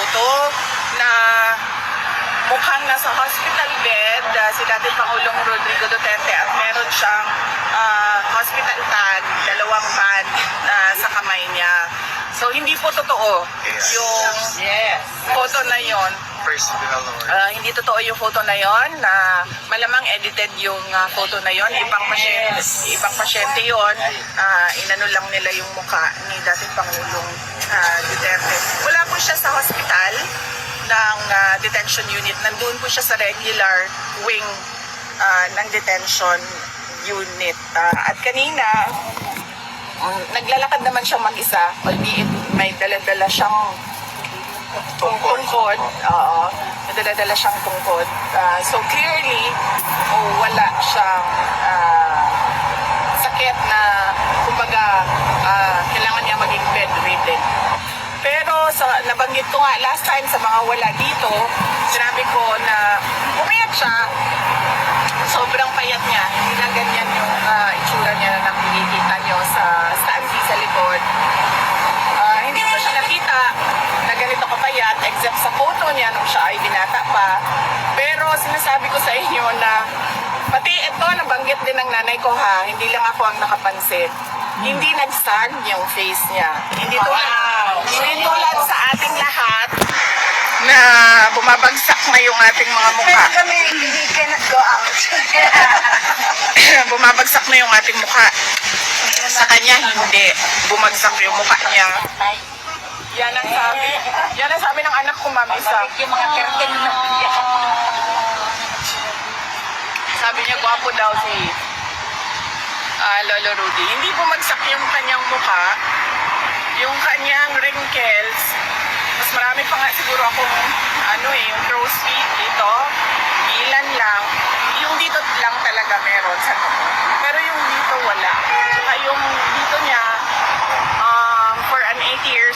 photo na mukhang nasa hospital bed uh, si dating Pangulong Rodrigo Duterte at meron siyang uh, hospital tag, dalawang pad uh, sa kamay niya. So hindi po totoo yung yes. photo na yon. First developer. Ah, hindi totoo yung photo na yon na malamang edited yung ah, photo na yon. Ibang pasyente ibang pasyente yon. Ah, inano lang nila yung mukha ni dating pangulong ah, Duterte. Wala po siya sa hospital ng ah, detention unit. Nandoon po siya sa regular wing ah, ng detention unit. Ah, at kanina mm, naglalakad naman siya mag-isa. Albeit may dala-dala siyang tungkod. Oo. Nadala-dala siyang tungkod. Ah, so clearly, oh, wala siyang ah, sakit na kumbaga ah, kailangan niya maging bedridden. Pero sa nabanggit ko nga last time sa mga wala dito, sinabi ko na umiyak siya. Sobrang payat niya. Hindi na ganyan yung ah, itsura niya na nakikita niyo sa stand sa likod. Ah, hindi ko siya nakita na ganito kapayat except sa photo niya nung siya ay binata pa. Pero sinasabi ko sa inyo na pati ito nabanggit din ng nanay ko ha, hindi lang ako ang nakapansin. Hindi nagsag yung face niya. Hindi tulad, hindi tulad sa ating lahat na bumabagsak na yung ating mga mukha. kami, we cannot go out. bumabagsak na yung ating mukha. Sa kanya, hindi. Bumagsak yung mukha niya. Yan ang sabi. Yan ang sabi ng anak ko, ma'am, isa. yung mga curtain na Sabi niya, gwapo daw si ah, Lolo Rudy. Hindi bumagsak yung kanyang mukha. Yung kanyang wrinkles. Mas marami pa nga siguro akong, ano eh, yung crow's feet dito. Ilan lang. Yung dito lang talaga meron sa noo. Pero yung dito wala. Saka yung dito niya, um, for an 80 years